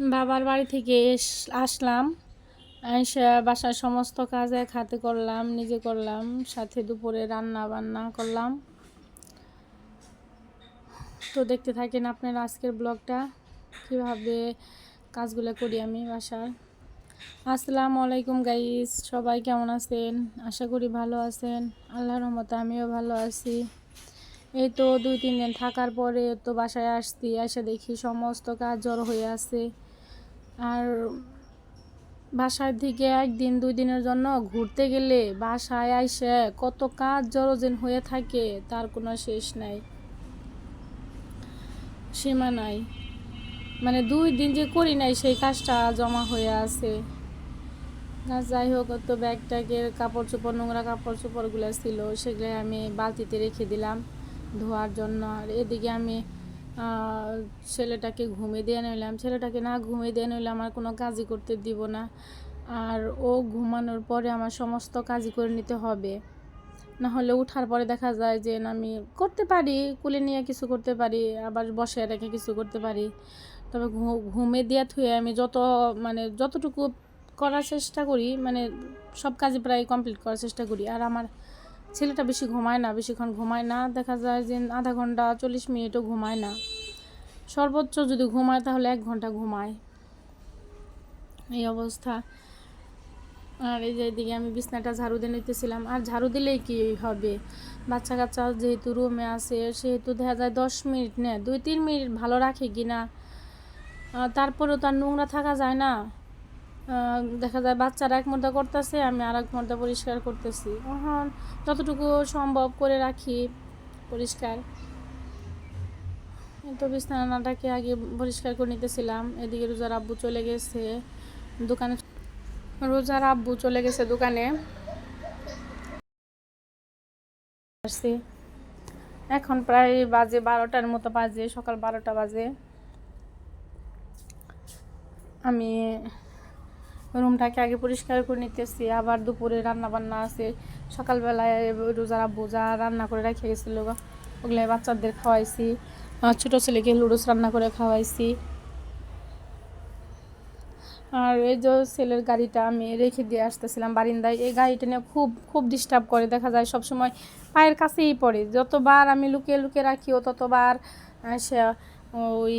বাবার বাড়ি থেকে এস- আসলাম। বাসার সমস্ত কাজ এক হাতে করলাম, নিজে করলাম, সাথে দুপুরে রান্না বান্না করলাম। তো দেখতে থাকেন আপনার আজকের ব্লগটা, কীভাবে কাজগুলো করি আমি বাসার। আসসালামু আলাইকুম গাইস, সবাই কেমন আছেন? আশা করি ভালো আছেন। আল্লাহর রহমতে আমিও ভালো আছি। এই তো দুই, তিন দিন থাকার পরে তো বাসায় আসছি, এসে দেখি সমস্ত কাজ জড়ো হয়ে আছে। আর বাসার দিকে একদিন দুই দিনের জন্য ঘুরতে গেলে বাসায় আইসে কত কাজ জড়োজেন হয়ে থাকে, তার কোনো শেষ নাই, সীমা নাই। মানে দুই দিন যে করি নাই, সেই কাজটা জমা হয়ে আছে। যাই হোক তো ব্যাগটাকে কাপড় চোপড় নোংরা কাপড় চোপড়গুলো ছিল সেগুলো আমি বালতিতে রেখে দিলাম ধোয়ার জন্য। আর এদিকে আমি ছেলেটাকে ঘুমিয়ে দিয়ে নিলাম। ছেলেটাকে না ঘুমিয়ে দিয়ে নিলে আমার কোনো কাজই করতে দিব না। আর ও ঘুমানোর পরে আমার সমস্ত কাজই করে নিতে হবে। না হলে উঠার পরে দেখা যায় যে আমি করতে পারি, কুলে নিয়ে কিছু করতে পারি, আবার বসে রেখে কিছু করতে পারি। তবে ঘুমে দিয়ে থুয়ে আমি যত মানে যতটুকু করার চেষ্টা করি মানে সব কাজই প্রায় কমপ্লিট করার চেষ্টা করি। আর আমার ছেলেটা বেশি ঘুমায় না, বেশিক্ষণ ঘুমায় না। দেখা যায় যে আধা ঘণ্টা, চল্লিশ মিনিটও ঘুমায় না। সর্বোচ্চ যদি ঘুমায় তাহলে এক ঘণ্টা ঘুমায়। এই অবস্থা। আর এই যে এদিকে আমি বিছনাটা ঝাড়ু দিয়ে নিতেছিলাম। আর ঝাড়ু দিলেই কি হবে? বাচ্চা কাচ্চা যেহেতু রুমে আছে, সেহেতু দেখা যায় দশ মিনিট নেয়। দুই, তিন মিনিট ভালো রাখে কি না তারপরেও তার নোংরা থাকা যায় না। দেখা যায় বাচ্চারা এক মধ্যে করতেছে, আমি আর এক মধ্যে পরিষ্কার করতেছি। এখন যতটুকু সম্ভব করে রাখি পরিষ্কার। তো বিছানাটাকে আগে পরিষ্কার করে নিতেছিলাম, এদিকে রোজার আব্বু চলে গেছে দোকানে। রোজার আব্বু চলে গেছে দোকানে। এখন প্রায় বাজে বারোটার মতো বাজে, সকাল বারোটা বাজে। আমি রুমটাকে আগে পরিষ্কার করে নিতেছি, আবার দুপুরে রান্না বান্না আছে, সকালবেলায় রোজার যা রান্না করে রেখে গেছিল ওগুলো বাচ্চাদের খাওয়াইছি ছোটো ছেলেকে লুডোস রান্না করে খাওয়াইছি। আর এই যে ছেলের গাড়িটা আমি রেখে দিয়ে আসতেছিলাম বারিন্দায়, এই গাড়িটা নিয়ে খুব খুব ডিস্টার্ব করে, দেখা যায় সব সময় পায়ের কাছেই পড়ে। যতবার আমি লুকিয়ে লুকিয়ে রাখি, ও ততবার সে, ওই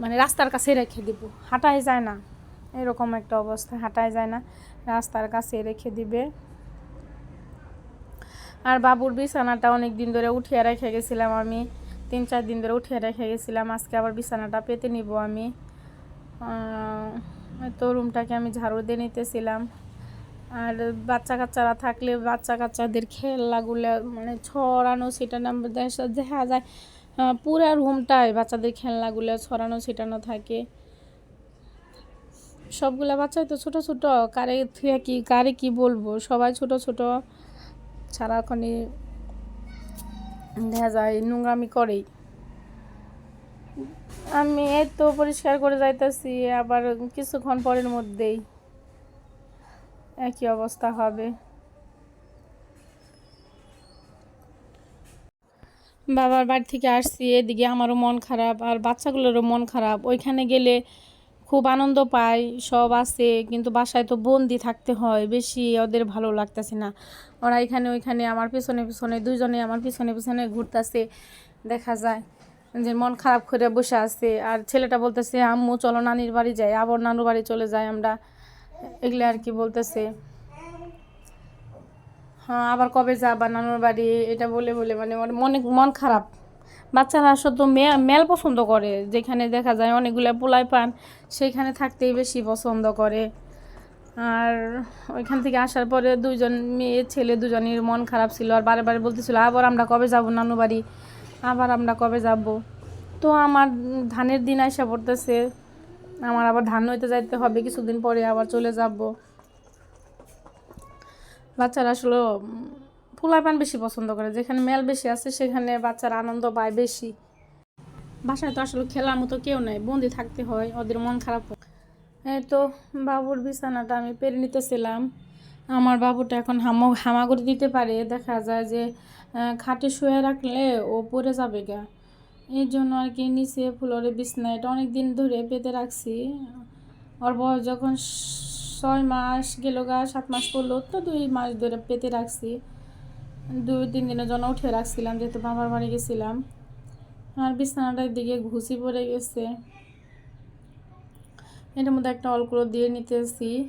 মানে রাস্তার কাছেই রেখে দিব, হাঁটাই যায় না। এরকম একটা অবস্থা হাঁটাই যায় না, রাস্তার কাছে রেখে দিবে। আর বাবুর বিছানাটা অনেক দিন ধরে উঠিয়ে রেখে গেছিলাম আমি, তিন চার দিন ধরে উঠিয়ে রেখে গেছিলাম, আজকে আবার বিছানাটা পেতে নিব আমি। তো রুমটাকে আমি ঝাড়ু দিয়ে নিতেছিলাম। আর বাচ্চা কাচ্চারা থাকলে বাচ্চা কাচ্চাদের খেলাগুলো মানে ছড়ানো, ছিটানো, দেখা যায় পুরা রুমটায় বাচ্চাদের খেলনাগুলো ছড়ানো, ছিটানো থাকে। সবগুলা বাচ্চাই তো ছোট ছোট, কারে থুয়ে কি, কারে কি বলব? সবাই ছোট ছোট। সারাক্ষণই দেখা যায় নোংরামি করেই। আমি এই তো পরিষ্কার করে যাইতেছি, আবার কিছুক্ষণ পরের মধ্যেই একই অবস্থা হবে। বাবার বাড়ি থেকে আসছি, এদিকে আমারও মন খারাপ, আর বাচ্চাগুলোরও মন খারাপ। ওইখানে গেলে খুব আনন্দ পাই সব আছে, কিন্তু বাসায় তো বন্দি থাকতে হয়, বেশি ওদের ভালো লাগতেছে না। ওরা এখানে ওইখানে, আমার পিছনে পিছনে, দুইজনে আমার পিছনে পিছনে ঘুরতেছে, দেখা যায় যে মন খারাপ করে বসে আছে। আর ছেলেটা বলতেছে, আম্মু, চলো নানির বাড়ি যাই, আবার নানুর বাড়ি চলে যাই আমরা। এগুলো আর কি বলতেছে। হ্যাঁ আবার কবে যাবা নানুর বাড়ি? এটা বলে বলে মানে মনে, মন খারাপ। বাচ্চারা মে মেল পছন্দ করে, যেখানে দেখা যায় অনেকগুলো পোলাই পান সেইখানে থাকতেই বেশি পছন্দ করে। আর ওইখান থেকে আসার পরে দুইজন মেয়ে, ছেলে দুজনের মন খারাপ ছিল, আর বারে বারে বলতেছিল, আবার আমরা কবে যাব নানু বাড়ি? আবার আমরা কবে যাব? তো আমার ধানের দিন আসা পড়তেছে। আমার আবার ধান হইতে যাইতে হবে, কিছুদিন পরে আবার চলে যাব। বাচ্চারা আসলে ফুলাপান বেশি পছন্দ করে যেখানে মেল বেশি আছে সেখানে বাচ্চারা আনন্দ পায় বেশি। বাসায় তো আসলে খেলার মতো কেউ নেই বন্দি থাকতে হয় ওদের মন খারাপ হয়। এই তো বাবুর বিছানাটা আমি পেরে নিতেছিলাম। আমার বাবুটা এখন হামা হামাগুড়ি দিতে পারে দেখা যায় যে খাটে শুয়ে রাখলে ও পড়ে যাবে গা। এই জন্য আর কি নিচে ফ্লোরে বিছনা এটা অনেক দিন ধরে পেতে রাখছি। ওর বয়স যখন ছয় মাস গেল গা সাত মাস পড়ল তো দুই মাস ধরে পেতে রাখছি। দুই তিন দিনের জন্য উঠে রাখছিলাম, যেহেতু বাবার বাড়ি গেছিলাম। আর বিছানাটার দিকে ঘুষি পড়ে গেছে। এটার মধ্যে একটা অলকুলো দিয়ে নিতেছি।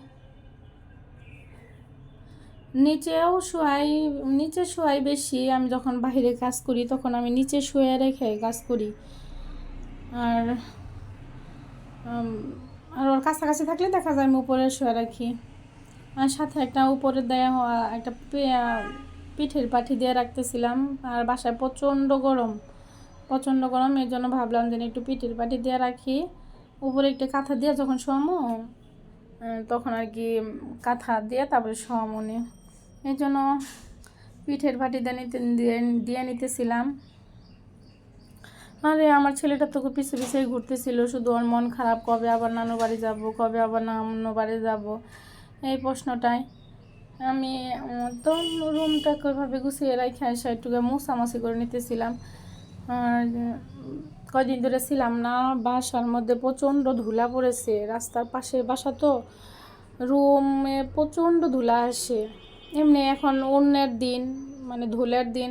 নিচেও শোয়াই, নিচে শোয়াই বেশি, আমি যখন বাইরে কাজ করি, তখন আমি নিচে শুয়ে রেখে কাজ করি। আর আর ওর কাছাকাছি থাকলে দেখা যায় আমি উপরে শুয়ে রাখি। আর সাথে একটা উপরে দেয়া হওয়া, একটা পিঠের পাঠি দিয়ে রাখতেছিলাম, আর বাসায় প্রচণ্ড গরম। প্রচণ্ড গরম, এর জন্য ভাবলাম যে একটু পিঠের পাঠি দিয়ে রাখি। উপরে একটু কাঁথা দিয়ে যখন শোয়ামো তখন আর কি কাঁথা দিয়ে তারপরে শোয়ামনি এই জন্য পিঠের পাটি দিয়ে নিতে, দিয়ে নিতেছিলাম। আরে, আমার ছেলেটা তো পিছিয়ে পিছিয়ে ঘুরতেছিল, শুধু ওর মন খারাপ, কবে আবার নানু বাড়ি যাব, কবে আবার নানু বাড়ি যাব, এই প্রশ্নটাই। আমি তো রুমটাকে ওইভাবে গুছিয়ে রেখে আসা একটু মুছামাছি করে নিতেছিলাম। আর উম, ধরে ছিলাম না বাসার মধ্যে প্রচণ্ড ধুলা পড়েছে রাস্তার পাশে বাসা তো রুমে প্রচণ্ড ধুলা আসে। এমনি এখন অন্যের দিন মানে ধুলার দিন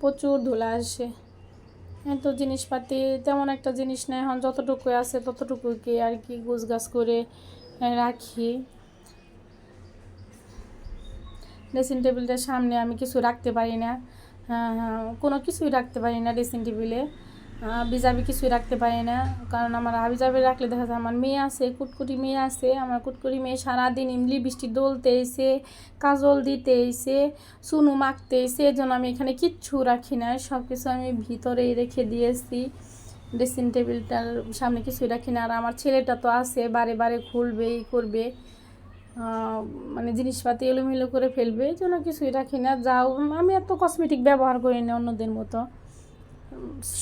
প্রচুর ধুলা আসে। এত জিনিসপাতি তেমন একটা জিনিস নেই এখন যতটুকু আছে ততটুকুকে আর কি গাছ করে রাখি। ড্রেসিং টেবিলটার সামনে আমি কিছু রাখতে পারি না। হ্যাঁ, হ্যাঁ, কোনো কিছুই রাখতে পারি না ড্রেসিং টেবিলে বিজাবি কিছুই রাখতে পারি না। কারণ আমার আবিজাবি রাখলে দেখা যায় আমার মেয়ে আছে কুটকুটি মেয়ে আছে আমার কুটকুটি মেয়ে সারাদিন ইমলি বৃষ্টি দোলতে এসে কাজল দিতে এসে চুনু মাখতে এসে এজন্য আমি এখানে কিচ্ছু রাখি না। সব কিছু আমি ভিতরেই রেখে দিয়েছি। ড্রেসিং টেবিলটার সামনে কিছুই রাখি না। আর আমার ছেলেটা তো আছে বারে বারে খুলবে ই করবে। মানে জিনিসপাতি এলোমেলো করে ফেলবে, এই জন্য কিছুই রাখি না। যাও আমি এত কসমেটিক ব্যবহার করি না অন্যদের মতো।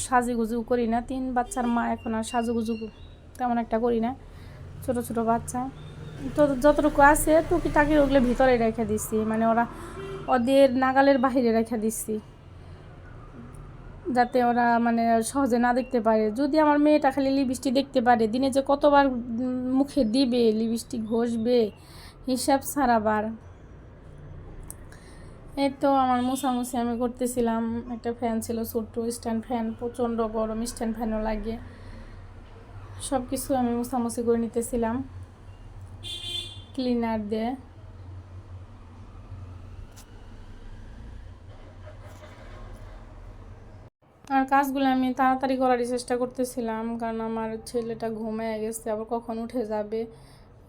সাজুগুজু করি না। তিন বাচ্চার মা এখন আর সাজুগুজু তেমন একটা করি না। ছোট ছোট বাচ্চা। তো যতটুকু আছে টুকিটাকি ওগুলো ভিতরে রেখে দিচ্ছি মানে ওরা ওদের নাগালের বাহিরে রেখে দিচ্ছি যাতে ওরা মানে সহজে না দেখতে পারে। যদি আমার মেয়েটা খালি লিপস্টিক দেখতে পারে, দিনে যে কতবার মুখে দিবে, লিপস্টিক ঘষবে হিসাব সারাবার এই তো আমার মোছামুছি আমি করতেছিলাম। একটা ফ্যান ছিল ছোট্ট স্ট্যান্ড ফ্যান প্রচণ্ড গরম স্ট্যান্ড ফ্যানও লাগে। সব কিছু আমি মোছামুছি করে নিতেছিলাম। ক্লিনার দিয়ে। আর কাজগুলো আমি তাড়াতাড়ি করারই চেষ্টা করতেছিলাম, কারণ আমার ছেলেটা ঘুমিয়ে গেছে, আবার কখন উঠে যাবে?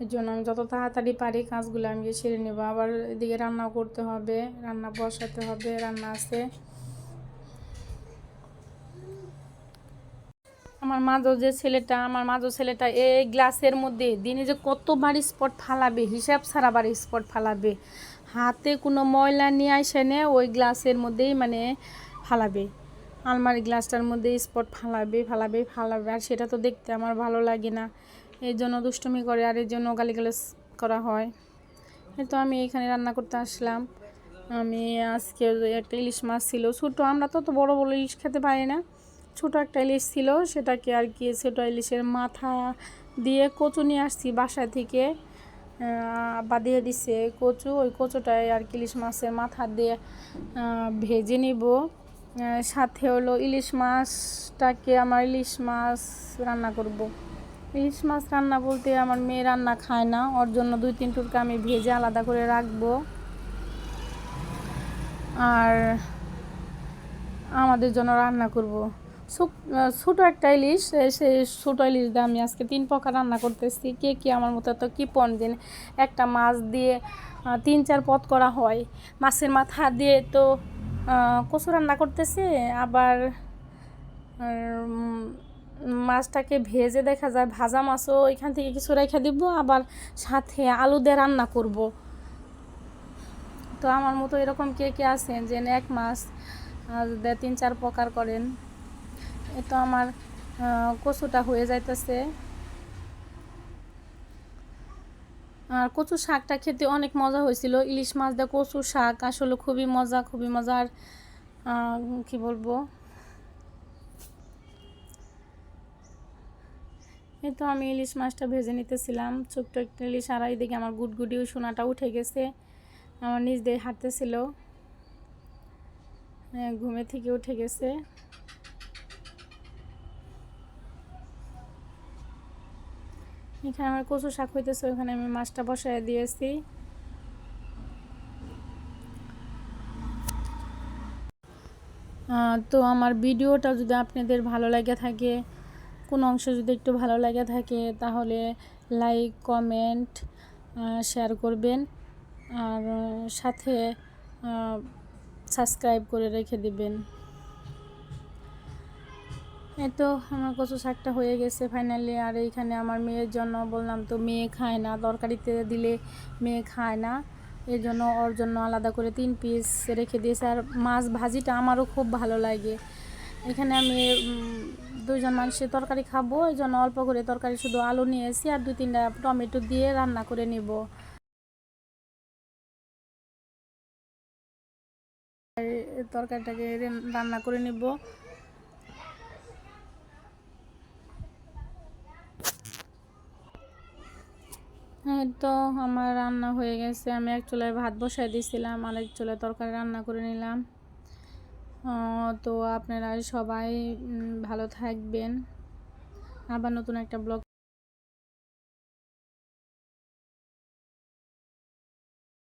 এই জন্য আমি যত তাড়াতাড়ি পারি কাজগুলো আমি সেরে নেব। আবার এদিকে রান্নাও করতে হবে, রান্না বসাতে হবে, রান্না আছে। আমার মাঝো যে ছেলেটা, আমার মাঝো ছেলেটা এই গ্লাসের মধ্যে দিনে যে কতবার স্পট ফালাবে, হিসাব ছাড়া ছাড়াবার স্পট ফালাবে। হাতে কোনো ময়লা নিয়ে আসে নে, ওই গ্লাসের মধ্যেই মানে ফালাবে। আলমারি গ্লাসটার মধ্যে স্পট ফালাবে ফালাবে ফালাবে। আর সেটা তো দেখতে আমার ভালো লাগে না। এই জন্য দুষ্টুমি করে আর এর জন্য গালিগালাজ করা হয়। তো আমি এখানে রান্না করতে আসলাম। আমি আজকে একটা ইলিশ মাছ ছিল। ছোটো, আমরা তো তো বড় বড় ইলিশ খেতে পারি না। ছোটো একটা ইলিশ ছিল, সেটাকে আর কি ছোটো ইলিশের মাথা দিয়ে কচু নিয়ে আসছি বাসা থেকে। বাঁধিয়ে দিছে কচু। ওই কচুটাই আর কি ইলিশ মাছের মাথা দিয়ে ভেজে নিব। সাথে হলো ইলিশ মাছটাকে আমার ইলিশ মাছ রান্না করব। ইলিশ মাছ রান্না বলতে আমার মেয়ে রান্না খায় না। ওর জন্য দুই, তিন টুকরা আমি ভেজে আলাদা করে রাখব। আর আমাদের জন্য রান্না করব। ছোট- একটা ইলিশ সেই ছোট ইলিশ দিয়ে আমি আজকে তিন প্রকার রান্না করতেছি। কে কি আমার মতো তো কিপন দিন একটা মাছ দিয়ে তিন, চার পদ করা হয়। মাছের মাথা দিয়ে তো কচু রান্না করতেছে, আবার মাছটাকে ভেজে দেখা যায়, ভাজা মাছও এখান থেকে কিছু রেখে দিব, আবার সাথে আলু দিয়ে রান্না করব। তো আমার মতো এরকম কে কে আছেন যে এক মাছ তিন চার প্রকার করেন। এ তো আমার কচুটা হয়ে যাইতেছে। আর কচু শাকটা খেতে অনেক মজা হয়েছিল। ইলিশ মাছ দিয়ে কচু শাক আসলে খুবই মজা, খুবই মজার কি বলব? এই তো আমি ইলিশ মাছটা ভেজে নিতেছিলাম। ছোট্ট একটা ইলিশ আর এইদিকে আমার গুটগুটি সোনাটা উঠে গেছে। আমার নিজ দিয়ে হাঁটতেছিল। হ্যাঁ, ঘুমে থেকে উঠে গেছে। এখানে আমার কচু শাক হইতেছে ওখানে আমি মাছটা বসায় দিয়েছি। তো আমার ভিডিওটা যদি আপনাদের ভালো লাগে থাকে কোনো অংশ যদি একটু ভালো লাগে থাকে, তাহলে লাইক কমেন্ট শেয়ার করবেন। আর সাথে সাবস্ক্রাইব করে রেখে দিবেন। এই তো আমার কচু শাকটা হয়ে গেছে ফাইনালি আর এইখানে আমার মেয়ের জন্য বললাম তো মেয়ে খায় না, তরকারিতে দিলে মেয়ে খায় না। এর জন্য ওর জন্য আলাদা করে তিন পিস রেখে দিয়েছে। আর মাছ ভাজিটা আমারও খুব ভালো লাগে। এখানে আমি দুইজন মানুষের তরকারি খাব, এই জন্য অল্প করে তরকারি, শুধু আলু নিয়েছি আর দুই তিনটা টমেটো দিয়ে রান্না করে নিব। তরকারিটাকে রান্না করে নিব। তো আমার রান্না হয়ে গেছে। আমি এক চুলায় ভাত বসাই দিয়েছিলাম আর এক চুলায় তরকারি রান্না করে নিলাম। তো আপনারা সবাই ভালো থাকবেন। আবার নতুন একটা ব্লগ